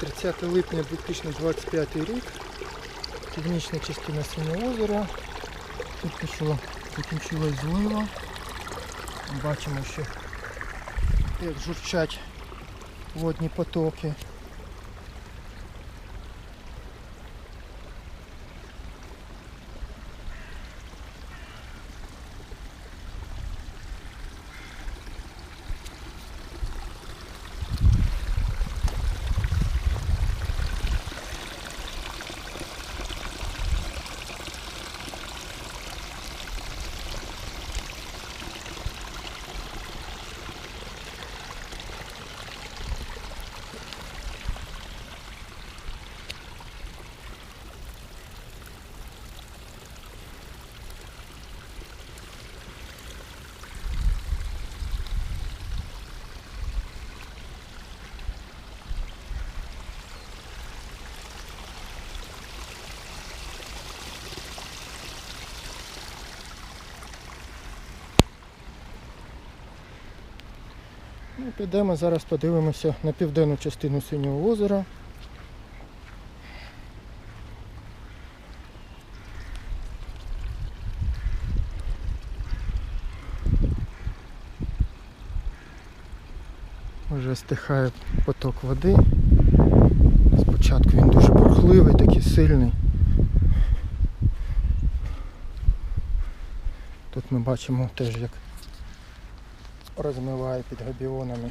30 липня 2025 рік. Північна частина Синього озера. Тільки що закінчилась злива. Бачимо, що як журчать водні потоки. Ну, підемо зараз подивимося на південну частину Синього озера. Вже стихає поток води. Спочатку він дуже бурхливий, такий сильний. Тут ми бачимо теж як розмиває під габіонами.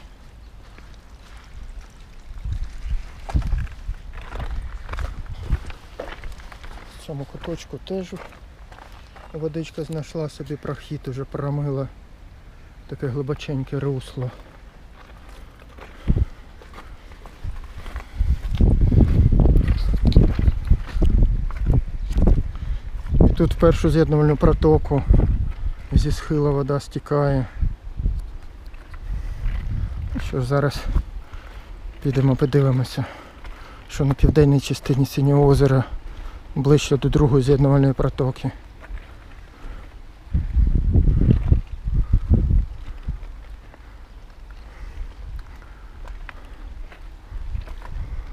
В цьому куточку теж водичка знайшла собі прохід, уже промила таке глибоченьке русло. Тут першу з'єднувальну протоку зі схила вода стікає. Що ж, зараз підемо подивимося, що на південній частині Синього озера ближче до другої з'єднувальної протоки.